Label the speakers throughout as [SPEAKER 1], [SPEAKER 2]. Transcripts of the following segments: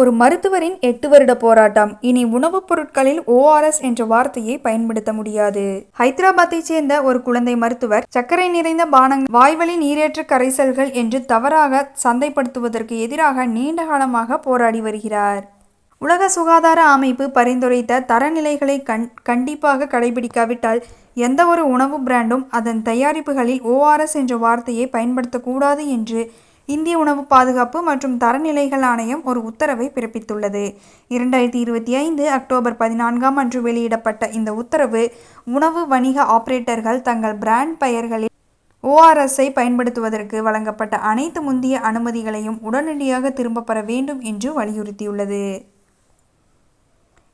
[SPEAKER 1] ஒரு மருத்துவரின் எட்டு வருட போராட்டம். இனி உணவுப் பொருட்களில் ஓஆர்எஸ் என்ற வார்த்தையை பயன்படுத்த முடியாது. ஹைதராபாத்தை சேர்ந்த ஒரு குழந்தை மருத்துவர் சர்க்கரை நிறைந்த பானங்கள் வாய்வழி நீரேற்ற கரைசல்கள் என்று தவறாக சந்தைப்படுத்துவதற்கு எதிராக நீண்ட காலமாக போராடி வருகிறார். உலக சுகாதார அமைப்பு பரிந்துரைத்த தரநிலைகளை கண் கண்டிப்பாக கடைபிடிக்காவிட்டால் எந்த ஒரு உணவு பிராண்டும் அதன் தயாரிப்புகளில் ஓஆர்எஸ் என்ற வார்த்தையை பயன்படுத்தக்கூடாது என்று இந்திய உணவு பாதுகாப்பு மற்றும் தரநிலைகள் ஆணையம் ஒரு உத்தரவை பிறப்பித்துள்ளது. இரண்டாயிரத்தி இருபத்தி ஐந்து அக்டோபர் பதினான்காம் அன்று வெளியிடப்பட்ட இந்த உத்தரவு உணவு வணிக ஆபரேட்டர்கள் தங்கள் பிராண்ட் பெயர்களில் ஓஆர்எஸ்ஐ பயன்படுத்துவதற்கு வழங்கப்பட்ட அனைத்து முந்தைய அனுமதிகளையும் உடனடியாக திரும்பப் பெற வேண்டும் என்று வலியுறுத்தியுள்ளது.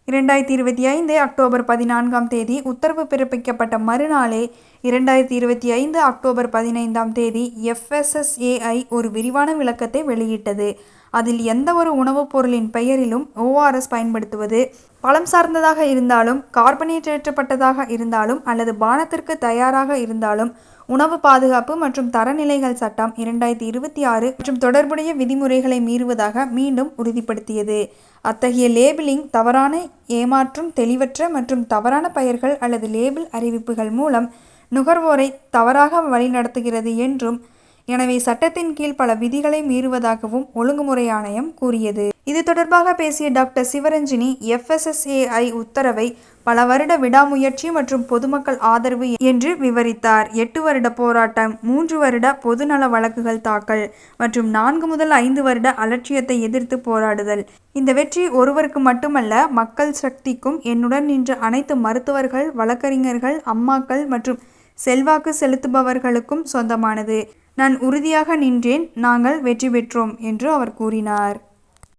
[SPEAKER 1] இரண்டாயிரத்தி இருபத்தி ஐந்து அக்டோபர் பதினான்காம் தேதி உத்தரவு பிறப்பிக்கப்பட்ட மறுநாளே இரண்டாயிரத்தி இருபத்தி ஐந்து அக்டோபர் பதினைந்தாம் தேதி எஃப்எஸ்எஸ்ஏஐ ஒரு விரிவான விளக்கத்தை வெளியிட்டது. அதில் எந்த ஒரு உணவுப் பொருளின் பெயரிலும் ஓஆர்எஸ் பயன்படுத்துவது பழம் சார்ந்ததாக இருந்தாலும் கார்பனேற்றப்பட்டதாக இருந்தாலும் அல்லது பானத்திற்கு தயாராக இருந்தாலும் உணவு பாதுகாப்பு மற்றும் தரநிலைகள் சட்டம் இரண்டாயிரத்தி இருபத்தி ஆறு மற்றும் தொடர்புடைய விதிமுறைகளை மீறுவதாக மீண்டும் உறுதிப்படுத்தியது. அத்தகைய லேபிளிங் தவறான ஏமாற்றும் தெளிவற்ற மற்றும் தவறான பெயர்கள் அல்லது லேபிள் அறிவிப்புகள் மூலம் நுகர்வோரை தவறாக வழிநடத்துகிறது என்றும் எனவே சட்டத்தின் கீழ் பல விதிகளை மீறுவதாகவும் ஒழுங்குமுறை ஆணையம் கூறியது. இது தொடர்பாக பேசிய டாக்டர் சிவரஞ்சினி எஃப்எஸ்எஸ்ஏஐ உத்தரவை பல வருட விடாமுயற்சி மற்றும் பொதுமக்கள் ஆதரவு என்று விவரித்தார். எட்டு வருட போராட்டம் மூன்று வருட பொதுநல வழக்குகள் தாக்கல் மற்றும் நான்கு முதல் ஐந்து வருட அலட்சியத்தை எதிர்த்து போராடுதல். இந்த வெற்றி ஒருவருக்கு மட்டுமல்ல மக்கள் சக்திக்கும் என்னுடன் நின்ற அனைத்து மருத்துவர்கள் வழக்கறிஞர்கள் அம்மாக்கள் மற்றும் செல்வாக்கு செலுத்துபவர்களுக்கும் சொந்தமானது. நான் உறுதியாக நின்றேன் நாங்கள் வெற்றி பெற்றோம் என்று அவர் கூறினார்.